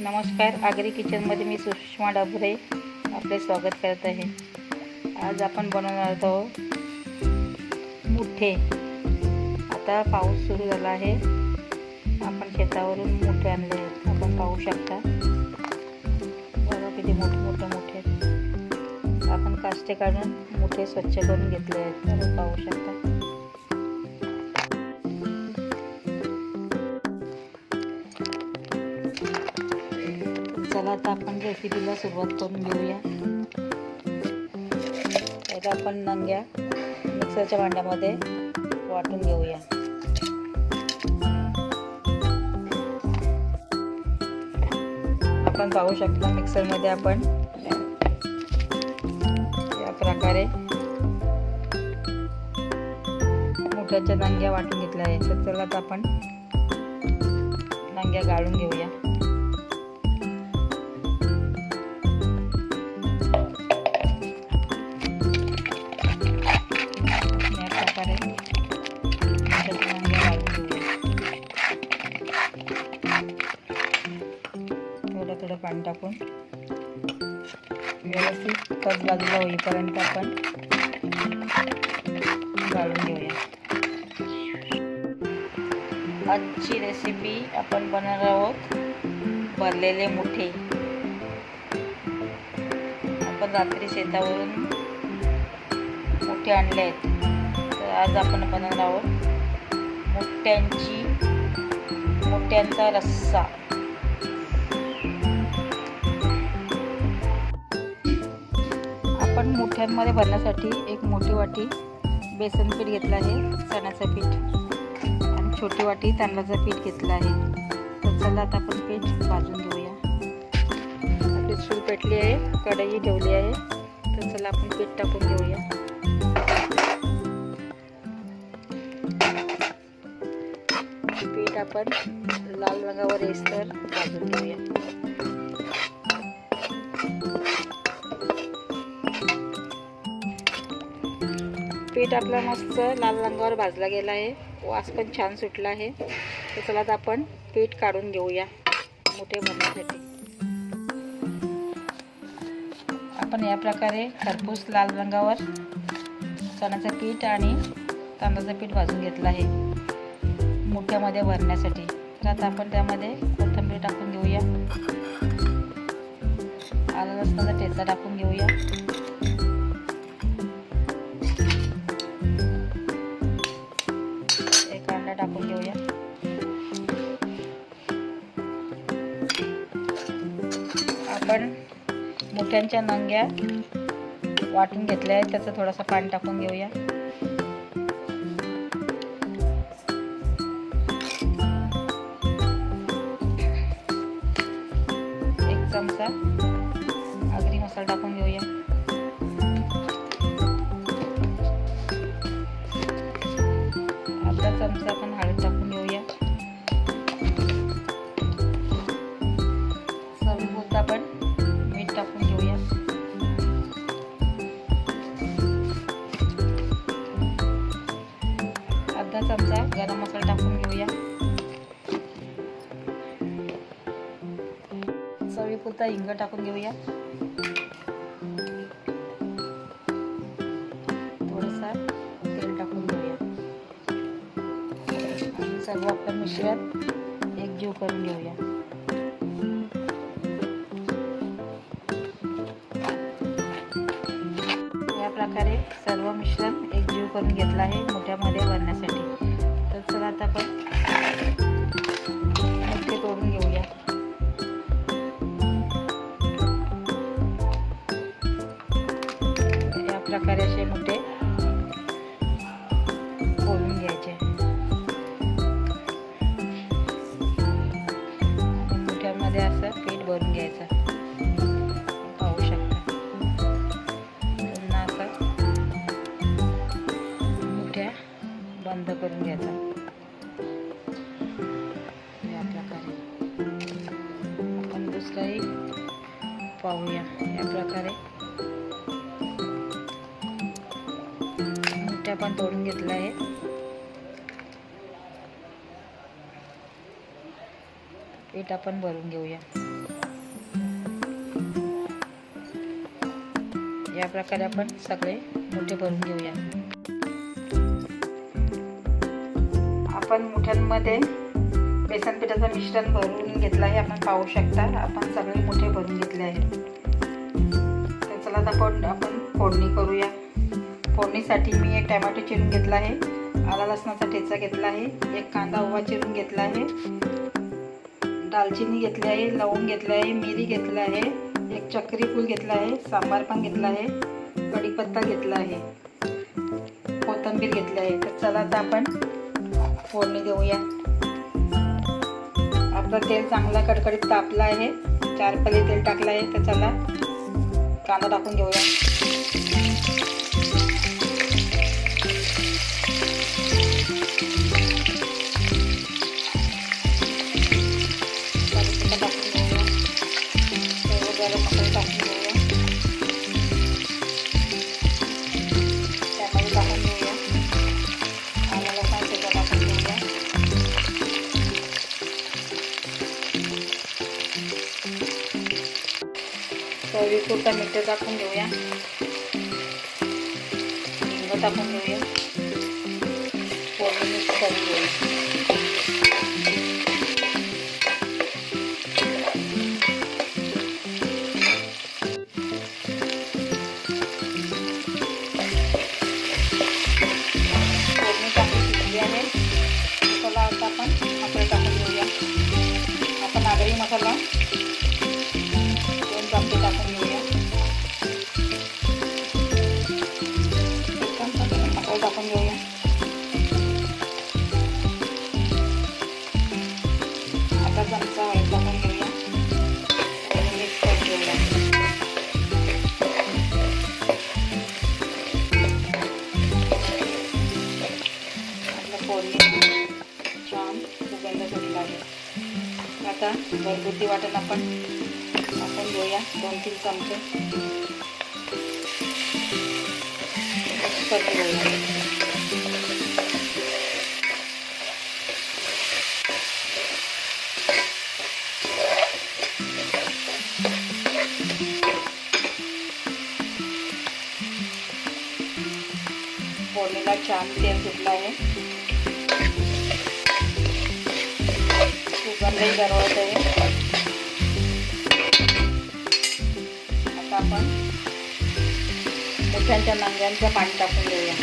नमस्कार आगरी किचनमध्ये मी सुषमा डाबुरे आपले स्वागत करत आहे. आज आपण बनवणार आहोत मुठे. आता पाऊस सुरू झाला आहे. आपण शेतावरून मुठे आणले आहेत. आपण पाहू शकता. बघा किती मोठे मोठे मोठे आहेत. आपण काष्टे काढून मुठे स्वच्छ करून घेतले आहेत. आपण पाहू शकता. चला आता आपण रेसिपीला सुरुवात करून घेऊया. पहिला आपण नंग्या मिक्सरच्या भांड्यामध्ये वाटून घेऊया. आपण पाहू शकता मिक्सरमध्ये आपण या प्रकारे मोठ्याच्या नंग्या वाटून घेतल्या आहेत. तर चला आता आपण नंग्या गाळून घेऊया. थोडं टाकून. व्यवस्थित कच बाजूला होईपर्यंत आपण गाळून घेऊया. आजची रेसिपी आपण बनवणार आहोत भरलेले मुठे. आपण रात्री शेतावरून मुठे आणले आहेत. तर आज आपण बनवणार आहोत मुठ्यांची मुठ्यांचा रस्सा. आपण मुठ्यांमध्ये भरण्यासाठी एक मोठी वाटी बेसन पीठ घेतलं आहे चण्याचं पीठ. आणि छोटी वाटी तांदळाचं पीठ घेतलं आहे. तर चला आता आपण पीठ भाजून घेऊया. आपली चूल पेटली आहे कढई ठेवली आहे. तर चला आपण पीठ टाकून घेऊया. पीठ आपण लाल रंगावर येस तर भाजून घेऊया. पीठ आपला मस्त लाल रंगावर भाजला गेला आहे. वास पण छान सुटला आहे. तर चला आता आपण पीठ काढून घेऊया मोठे बनण्यासाठी आपण या प्रकारे खरपूस लाल रंगावर चण्याचं पीठ आणि तांदळाचं पीठ भाजून घेतलं आहे. मोठ्यामध्ये भरण्यासाठी. तर आता आपण त्यामध्ये कोथिंबीर टाकून घेऊया. आलं लसणाचा ठेचा टाकून घेऊया. आपण मोठ्यांच्या नंग्या वाटून घेतल्या आहेत. त्याचं थोडंसं पाणी टाकून घेऊया. एक चमचा आगरी मसाला टाकून घेऊया. अर्धा चमचा आपण अर्धा चमचा गरम मसाला टाकून घेऊया. चवीपुरता हिंग टाकून घेऊया. थोडंसं तेल टाकून घेऊया. आणि सर्व आपलं एक जीव करून घेऊया. प्रकारे सर्व मिश्रण एकजीव करून घेतलं आहे मोठ्यामध्ये भरण्यासाठी तर चला आता आपण मोठे तोडून घेऊया. या प्रकारे असे मोठे बंद करून घ्यायचा. या प्रकारे. आपण दुसराही पाहूया या प्रकारे. मुठ्या पण तोडून घेतला आहे पीठ आपण भरून घेऊया. या प्रकारे आपण सगळे मोठे भरून घेऊया. आपण मुठ्यांमध्ये बेसन पिठाचं मिश्रण भरून घेतलं आहे आपण पाहू शकता. आपण सगळे मोठे भरून घेतले आहे तर चला आता आपण आपण फोडणी करूया. फोडणीसाठी मी एक टॅमॅटो चिरून घेतला आहे. आला लसणाचा ठेचा घेतला आहे. एक कांदा उवा चिरून घेतला आहे. दालचिनी घेतली आहे लवंग घेतलं आहे मिरी घेतलं आहे एक चक्री फूल घेतलं आहे सांबार पण घेतला आहे कढीपत्ता घेतला आहे कोथिंबीर घेतली आहे. तर चला आता आपण फोडणी देऊया. आपलं तेल चांगला कडकडीत तापलं आहे. चार पल्ली तेल टाकलं आहे तर चला कांदा टाकून घेऊया. चवीपुरता मीठ टाकून घेऊया. हिंग टाकून घेऊया. पोळी मिक्स करून घेऊया. घरगुती वाटण आपण. आपण घेऊया दोन तीन चमचे. करून घेऊया. फोडणीला छान तेल सुटलं आहे. सुगंधही गरवत आहे. आपण. मोठ्यांच्या नांग्यांचं पाणी टाकून देऊया.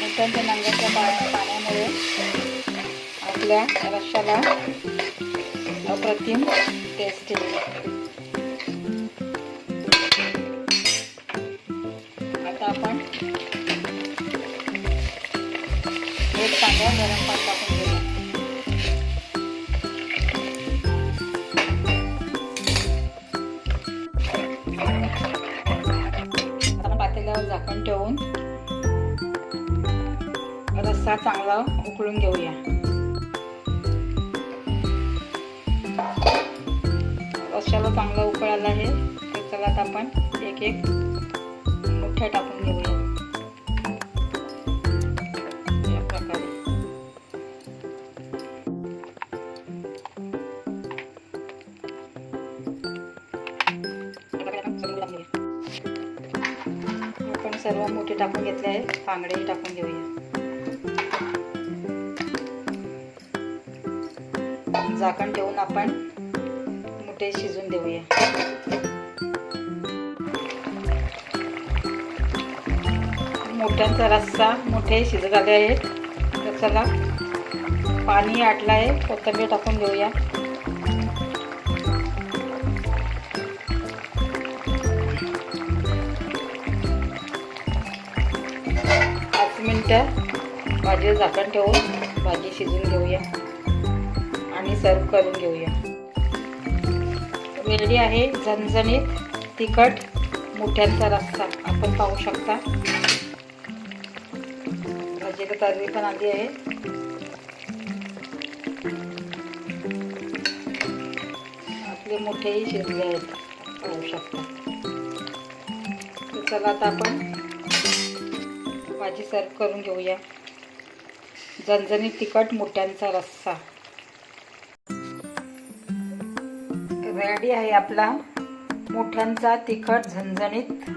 मोठ्यांच्या नांग्यांच्या पा पाण्यामुळे आपल्या रश्याला अप्रतिम टेस्ट येईल. आता आपण एक चांगला गरम पाणी टाकून उकळून घेऊया रश्शाला चांगला उकळ आला आहे तर चला आता आपण एक एक मुठ्या टाकून घेऊया आपण सर्व मोठे टाकून घेतले आहे बांगडेही टाकून घेऊया झाकण ठेवून आपण मोठे शिजून देऊया. मोठ्यांचा रस्सा मोठे शिजत आले आहेत. रस्साला पाणी आटलं आहे कोथंबीर टाकून घेऊया पाच मिनटं भाजीवर झाकण ठेवून भाजी शिजून घेऊया. सर्व करून घेऊया. रेडी आहे झणझणीत तिखट मोठ्यांचा रस्सा. आपण पाहू शकता. भाजीला तर्री पण आली आहे. आपले मोठेही शिजले आहेत. पाहू शकता. तर चला आता आपण भाजी सर्व करून घेऊया. झणझणीत तिखट मोठ्यांचा रस्सा. रेडी आहे आपला मोठ्यांचा तिखट झणझणीत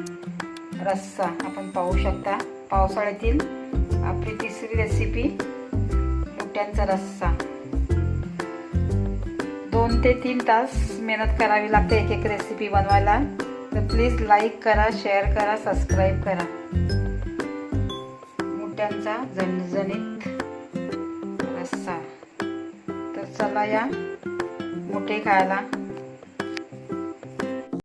रस्सा. आपण पाहू शकता पावसाळ्यातील आपली तिसरी रेसिपी मोठ्यांचा रस्सा. दोन ते तीन तास मेहनत करावी लागते एक एक रेसिपी बनवायला. तर प्लीज लाईक करा शेअर करा सबस्क्राईब करा. मोठ्यांचा झणझणीत रस्सा. तर चला या मोठे खायला.